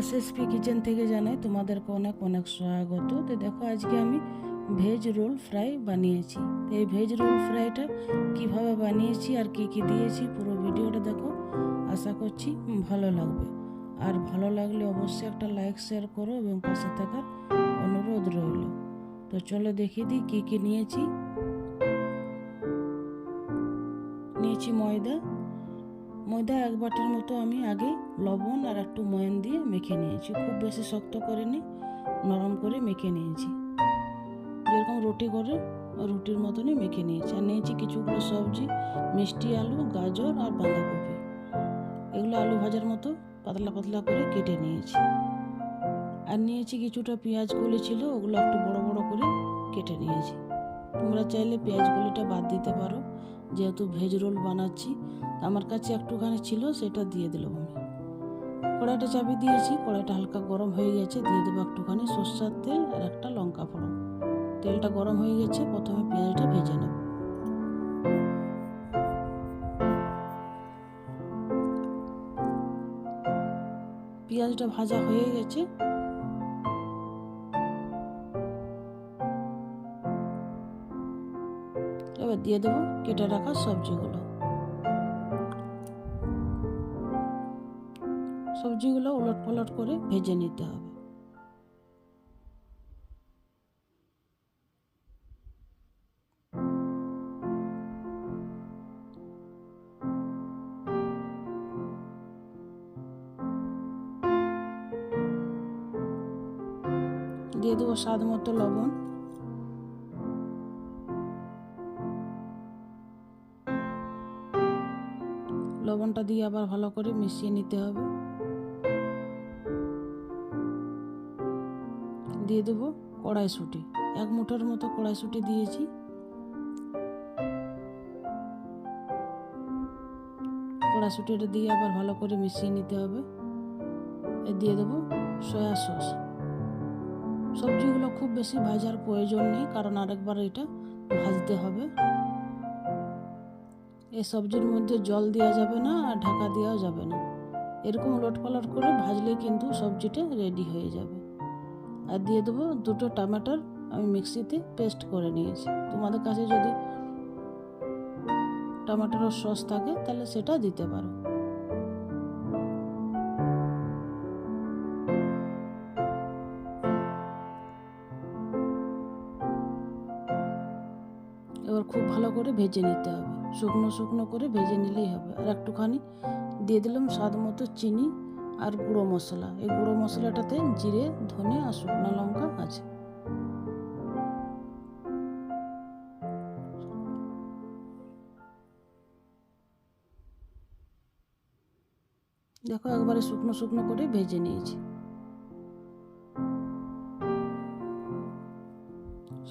SSP kitchen থেকে জানাই তোমাদেরকে অনেক অনেক স্বাগত। তো দেখো আজকে আমি ভেজ রোল ফ্রাই বানিয়েছি। এই ভেজ রোল ফ্রাইটা কীভাবে বানিয়েছি আর কি কি দিয়েছি পুরো ভিডিওটা দেখো। আশা করছি ভালো লাগবে। আর ভালো লাগলে অবশ্যই একটা লাইক শেয়ার করো এবং পাশে থাকার অনুরোধ রইল। তো চলো দেখিয়ে দিই কী কী নিয়েছি। নিয়েছি ময়দা। ময়দা এক বাটির মতো আমি আগে লবণ আর একটু ময়ান দিয়ে মেখে নিয়েছি। খুব বেশি শক্ত করিনি, নরম করে মেখে নিয়েছি। যেরকম রুটি করে রুটির মতনই মেখে নিয়েছি। আর নিয়েছি কিছুগুলো সবজি, মিষ্টি আলু, গাজর আর বাঁধাকপি। এগুলো আলু ভাজার মতো পাতলা পাতলা করে কেটে নিয়েছি। আর নিয়েছি কিছুটা পেঁয়াজ কলি ছিল, ওগুলো একটু বড় বড় করে কেটে নিয়েছি। তোমরা চাইলে পেঁয়াজ কলিটা বাদ দিতে পারো। যেহেতু ভেজ রোল বানাচ্ছি আমার কাছে একটুখানি ছিল, সেটা দিয়ে দিলাম আমি কড়াইটা চাপি দিয়েছি, কড়াইটা হালকা গরম হয়ে গেছে, দিয়ে দেবো একটুখানি সর্ষার তেল আর একটা লঙ্কা ফোড়ন। তেলটা গরম হয়ে গেছে, প্রথমে পেঁয়াজটা ভেজে নেব। পেঁয়াজটা ভাজা হয়ে গেছে। এবার দিয়ে দেবো কেটে রাখা সবজিগুলো। সবজিগুলো উলট পালট করে ভেজে নিতে হবে। দিয়ে দেবো স্বাদ মতো লবণ। লবণটা দিয়ে আবার ভালো করে মিশিয়ে নিতে হবে। দিয়ে দেবো কড়াইশুঁটি। এক মুঠোর মতো কড়াইশুঁটি দিয়েছি। কড়াইশুঁটিটা দিয়ে আবার ভালো করে মিশিয়ে নিতে হবে। এ দিয়ে দেবো সয়া সস। সবজিগুলো খুব বেশি ভাজার প্রয়োজন নেই, কারণ আরেকবার এটা ভাজতে হবে। এই সবজির মধ্যে জল দেওয়া যাবে না আর ঢাকা দেওয়াও যাবে না। এরকম উলট পালট করে ভাজলে কিন্তু সবজিটা রেডি হয়ে যাবে। আর দিয়ে দেবো দুটো টমেটোর আমি মিক্সিতে পেস্ট করে নিয়েছি। তোমাদের কাছে যদি টমেটোর সস থাকে, তাহলে সেটা দিতে পারো। এবার খুব ভালো করে ভেজে নিতে হবে। শুকনো শুকনো করে ভেজে নিলেই হবে। আর একটুখানি দিয়ে দিলাম স্বাদ মতো চিনি। আর গুঁড়ো মশলা। এই গুঁড়ো মশলাটাতে জিরে, ধনে আর শুকনো লঙ্কা আছে। দেখো, একবারে শুকনো শুকনো করে ভেজে নিয়েছি।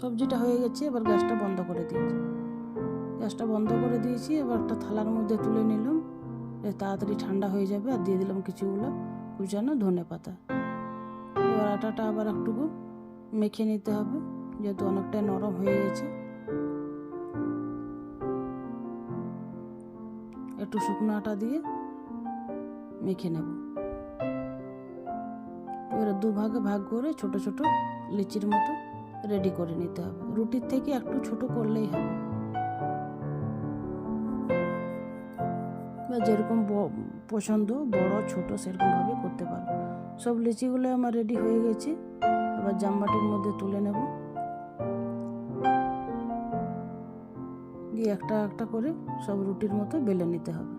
সবজিটা হয়ে গেছে, এবার গ্যাসটা বন্ধ করে দিয়েছি। গ্যাসটা বন্ধ করে দিয়েছি, এবার একটা থালার মধ্যে তুলে নিলাম। তাড়াতাড়ি ঠান্ডা হয়ে যাবে আর দিয়ে দিলাম কিছুগুলো কুচানো ধনে পাতা। এবার আটাটা আবার একটুকু মেখে নিতে হবে, যেহেতু অনেকটাই নরম হয়ে গেছে। একটু শুকনো আটা দিয়ে মেখে নেব। এবারে দুভাগে ভাগ করে ছোট ছোট লিচির মতো রেডি করে নিতে হবে। রুটির থেকে একটু ছোট করলেই হবে। যেরকম পছন্দ, বড়, ছোট সেরকমভাবে করতে পারো সব লিচিগুলো আমার রেডি হয়ে গেছে। এবার জামবাটির মধ্যে তুলে নেব। দিয়ে একটা একটা করে সব রুটির মতো বেলে নিতে হবে।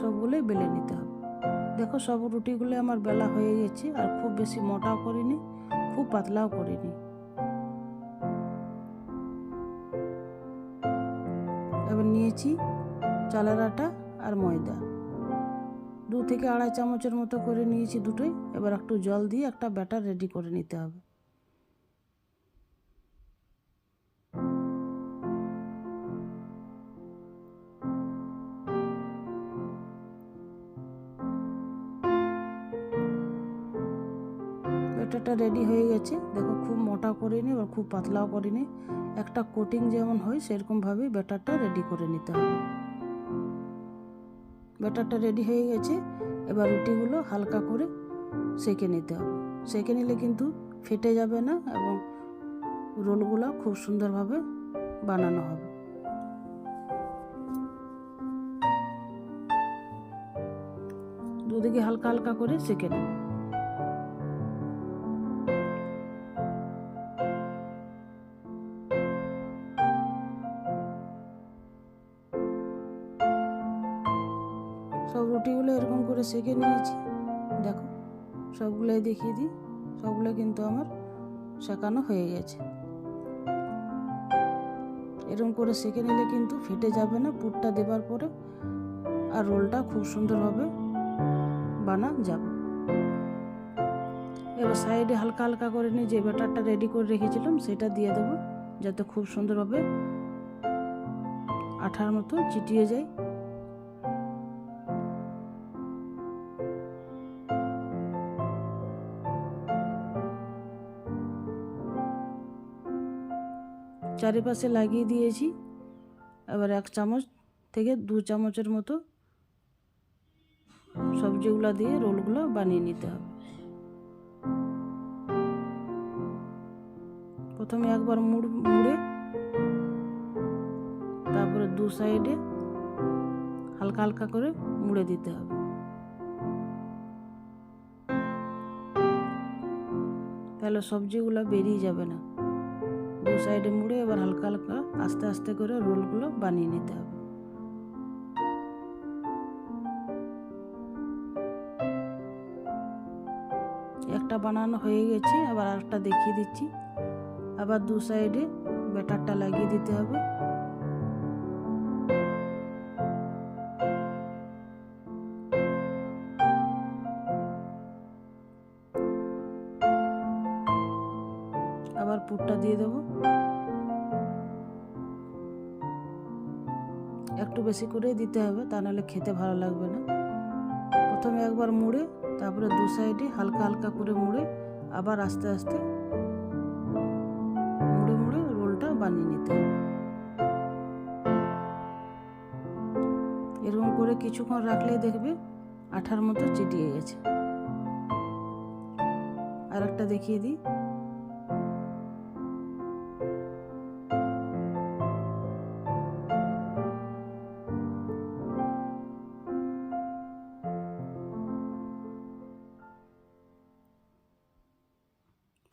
সবগুলোই বেলে নিতে হবে। দেখো সব রুটিগুলো আমার বেলা হয়ে গেছে, আর খুব বেশি মোটাও করিনি, খুব পাতলাও করিনি। এবার নিয়েছি চালের আটা আর ময়দা। দু থেকে আড়াই চামচের মতো করে নিয়েছি দুটোই, এবার একটু জল দিয়ে একটা ব্যাটার রেডি করে নিতে হবে। ব্যাটারটা রেডি হয়ে গেছে। দেখো, খুব মোটা করিনি আর খুব পাতলাও করিনি। একটা কোটিং যেমন হয় সেরকমভাবেই ব্যাটারটা রেডি করে নিতে হবে। ব্যাটারটা রেডি হয়ে গেছে, এবার রুটিগুলো হালকা করে সেঁকে নিতে হবে। সেঁকে নিলে কিন্তু ফেটে যাবে না এবং রোলগুলো খুব সুন্দরভাবে বানানো হবে। দুদিকে হালকা হালকা করে সেঁকে নেব। সব রুটিগুলো এরকম করে সেঁকে নিয়েছি। দেখো, সবগুলোই দেখিয়ে দিই। সবগুলো কিন্তু আমার শেখানো হয়ে গেছে। এরকম করে সেঁকে নিলে কিন্তু ফেটে যাবে না, পুরটা দেবার পরে আর রোলটা খুব সুন্দরভাবে বানা যাবে। এবার সাইডে হালকা হালকা করে নিয়ে যে ব্যাটারটা রেডি করে রেখেছিলাম, সেটা দিয়ে দেবো। যাতে খুব সুন্দরভাবে আঠার মতো চিটিয়ে যায়। চারিপাশে লাগিয়ে দিয়েছি। এবার এক চামচ থেকে দু চামচের মতো সবজিগুলো দিয়ে রোলগুলো বানিয়ে নিতে হবে। প্রথমে একবার মুড়, মুড়ে তারপরে দু সাইডে হালকা হালকা করে মুড়ে দিতে হবে। তাহলে সবজিগুলো বেরিয়ে যাবে না। দু সাইডে মুড়ে এবার হালকা হালকা আস্তে আস্তে করে রোলগুলো বানিয়ে নিতে হবে। একটা বানানো হয়ে গেছে, আবার আরেকটা দেখিয়ে দিচ্ছি। আবার দু সাইডে ব্যাটারটা লাগিয়ে দিতে হবে। আবার পুরটা দিয়ে দেবো। একটু বেশি করেই দিতে হবে, তা নাহলে খেতে ভালো লাগবে না। প্রথমে একবার মুড়ে, তারপরে দু সাইডে হালকা হালকা করে মুড়ে, আবার আস্তে আস্তে মুড়ে মুড়ে রোলটা বানিয়ে নিতে হবে। এরকম করে কিছুক্ষণ রাখলেই দেখবে আঠার মতো চিটিয়ে গেছে। আর একটা দেখিয়ে দিই।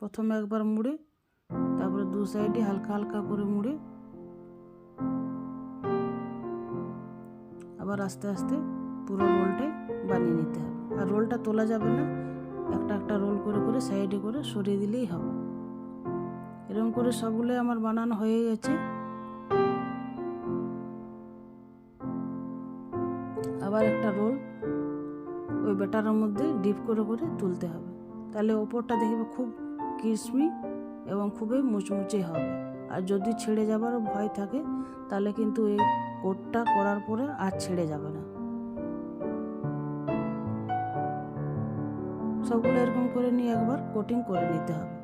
প্রথমে একবার মুড়ে, তারপরে দু সাইডে হালকা হালকা করে মুড়ে। আবার আস্তে আস্তে পুরো রোলটাই বানিয়ে নিতে হবে। আর রোলটা তোলা যাবে না, একটা একটা রোল করে করে সাইডে করে সরিয়ে দিলেই হবে। এরকম করে সবগুলো আমার বানানো হয়ে গেছে। আবার একটা রোল ওই ব্যাটারের মধ্যে ডিপ করে করে তুলতে হবে। তাহলে ওপরটা দেখবে খুব ক্রিসমি এবং খুবই মুচমুচে হবে। আর যদি ছেড়ে যাবার ভয় থাকে, তাহলে কিন্তু এই কোটটা করার পরে আর ছেড়ে যাবে না। সবগুলো এরকম করে নিয়ে একবার কোটিং করে নিতে হবে।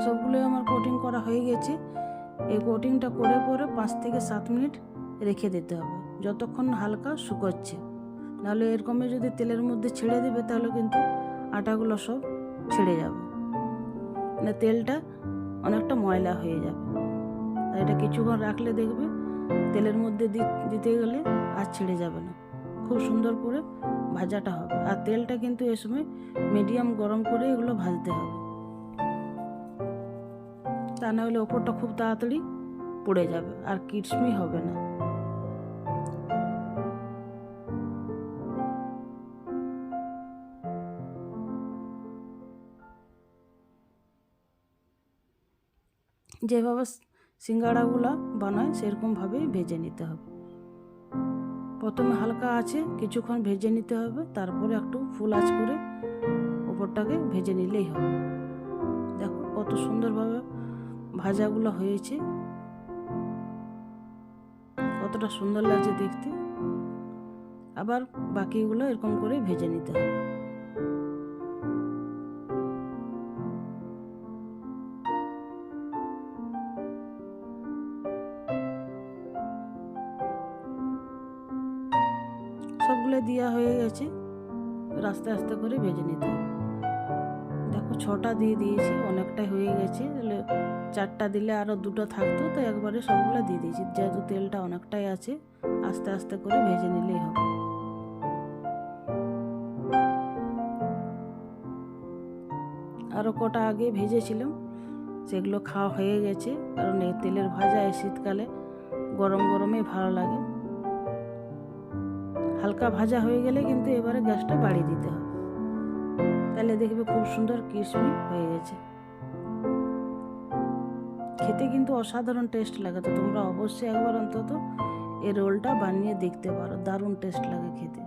সবগুলো আমার কোটিং করা হয়ে গেছে। এই কোটিংটা করে পরে পাঁচ থেকে সাত মিনিট রেখে দিতে হবে। যতক্ষণ হালকা শুকোচ্ছে। নাহলে এরকমই যদি তেলের মধ্যে ছেড়ে দেবে, তাহলে কিন্তু আটাগুলো সব ছেড়ে যাবে। মানে তেলটা অনেকটা ময়লা হয়ে যাবে। আর এটা কিছুক্ষণ রাখলে দেখবে তেলের মধ্যে দিতে গেলে আর ছেড়ে যাবে না। খুব সুন্দর করে ভাজাটা হবে। আর তেলটা কিন্তু এ সময় মিডিয়াম গরম করে এগুলো ভাজতে হবে। তা না হলে ওপরটা খুব তাড়াতাড়ি পড়ে যাবে। আর কিটসমি হবে না। যেভাবে সিঙ্গাড়াগুলো বানায় সেরকমভাবেই ভেজে নিতে হবে। প্রথমে হালকা আছে কিছুক্ষণ ভেজে নিতে হবে, তারপরে একটু ফুল আঁচ করে ওপরটাকে ভেজে নিলেই হবে। দেখো কত সুন্দরভাবে ভাজাগুলো হয়েছে। কতটা সুন্দর লাগছে দেখতে। আবার বাকিগুলো এরকম করে ভেজে নিতে হবে। সবগুলো দেওয়া হয়ে গেছে। আস্তে আস্তে করে ভেজে নিতে। দেখো, ছটা দিয়ে দিয়েছি, অনেকটাই হয়ে গেছে। তাহলে চারটা দিলে আরও দুটো থাকতো তো একবারে সবগুলো দিয়ে দিয়েছি। যেহেতু তেলটা অনেকটাই আছে, আস্তে আস্তে করে ভেজে নিলেই হবে। আরও কটা আগে ভেজেছিলাম, সেগুলো খাওয়া হয়ে গেছে। কারণ এই তেলের ভাজা এই শীতকালে গরম গরমে ভালো লাগে। হালকা ভাজা হয়ে গেলে কিন্তু এবারে গ্যাসটা বাড়িয়ে দিতে হবে। তাহলে দেখবে খুব সুন্দর ক্রিসপি হয়ে গেছে। খেতে কিন্তু অসাধারণ টেস্ট লাগে, তো তোমরা অবশ্যই একবার অন্তত এই রোলটা বানিয়ে দেখতে পারো, দারুণ টেস্ট লাগে খেতে।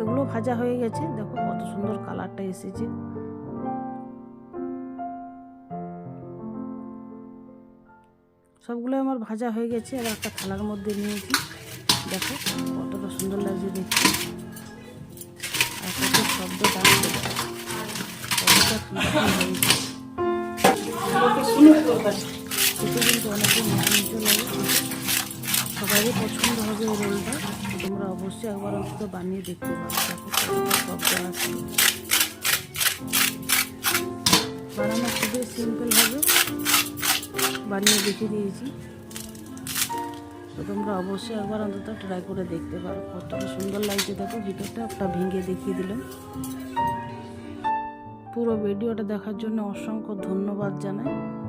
এগুলো ভাজা হয়ে গেছে, দেখো কত সুন্দর কালারটা এসেছে। সবগুলো আমার ভাজা হয়ে গেছে। আর একটা থালার মধ্যে নিয়েছি। দেখো, কতটা সুন্দর লাগছে দেখতে। আর কত শব্দ ডাকছে। কিন্তু পছন্দ হবে এই রোলটা। তোমরা অবশ্যই একবার অন্তত বানিয়ে দেখতে পারো। বানানো খুবই সিম্পলভাবে বানিয়ে দেখে দিয়েছি। তো তোমরা অবশ্যই একবার অন্তত ট্রাই করে দেখতে পারো। কতটা সুন্দর লাগছে। দেখো, ভিতরটা একটা ভেঙে দেখিয়ে দিলাম। পুরো ভিডিওটা দেখার জন্য অসংখ্য ধন্যবাদ জানাই।